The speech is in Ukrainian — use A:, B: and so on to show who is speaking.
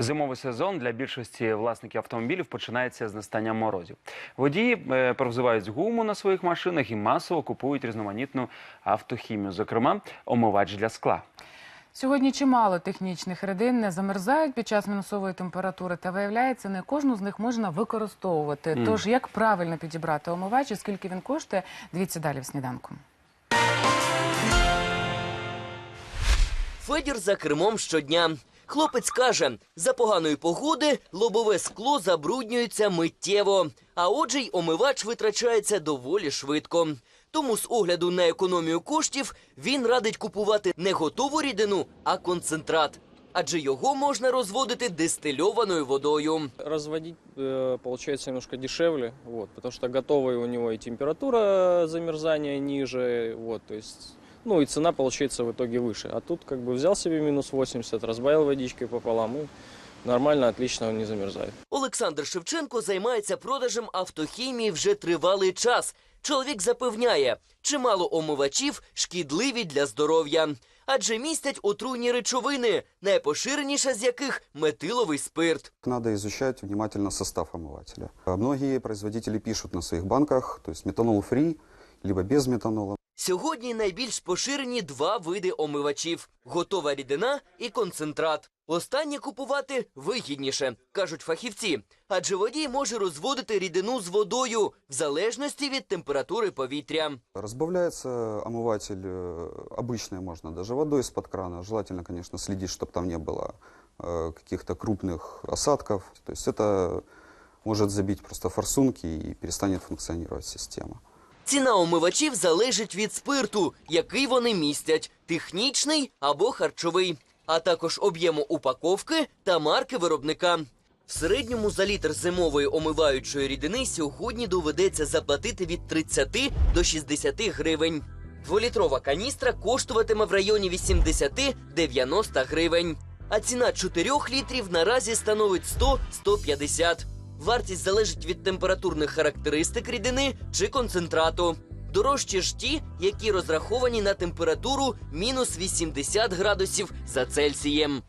A: Зимовий сезон для більшості власників автомобілів починається з настанням морозів. Водії е, провзивають гуму на своїх машинах і масово купують різноманітну автохімію, зокрема омивач для скла.
B: Сьогодні чимало технічних рідин не замерзають під час мінусової температури, та виявляється, не кожну з них можна використовувати. Тож як правильно підібрати омивач і скільки він коштує, дивіться далі в сніданку.
C: Федір за кермом щодня. Хлопець каже, за поганої погоди лобове скло забруднюється миттєво, а отже й омивач витрачається доволі швидко. Тому з огляду на економію коштів він радить купувати не готову рідину, а концентрат. Адже його можна розводити дистильованою водою.
D: Разводить э, получается немножко дешевле, вот, потому что готовый у него и температура замерзания ниже, вот, ну и цена получается в итоге выше. А тут как бы взял себе минус 80, разбавил водичкой пополам и нормально, отлично он не замерзает.
C: Олександр Шевченко займається продажем автохімії вже тривалий час. Чоловік запевняє, чимало омивачів шкідливі для здоров'я, адже містять отруйні речовини, найпоширеніша з яких метиловий спирт.
E: Надо изучать внимательно состав омывателя. А Многие производители пишут на своих банках, то есть метанол фри, либо без метанола.
C: Сьогодні найбільш поширені два види омивачів: готова рідина і концентрат. Останнє купувати вигідніше, кажуть фахівці, адже водій може розводити рідину з водою в залежності від температури повітря.
E: Разбавляется омыватель э, обычной можно даже водой из-под крана. Желательно, конечно, следить, чтобы там не было э, каких-то крупных осадков. То есть это может забить просто форсунки и перестанет функционировать система.
C: Ціна омивачів залежить від спирту, який вони містять технічний або харчовий, а також об'єму упаковки та марки виробника. В середньому за літр зимової омиваючої рідини сьогодні доведеться заплатити від 30 до 60 гривень. Дволітрова каністра коштуватиме в районі 80-90 гривень. А ціна 4 літрів наразі становить 100-150. Вартість залежить від температурних характеристик рідини чи концентрату. Дорожчі ж ті, які розраховані на температуру мінус 80 градусів за Цельсієм.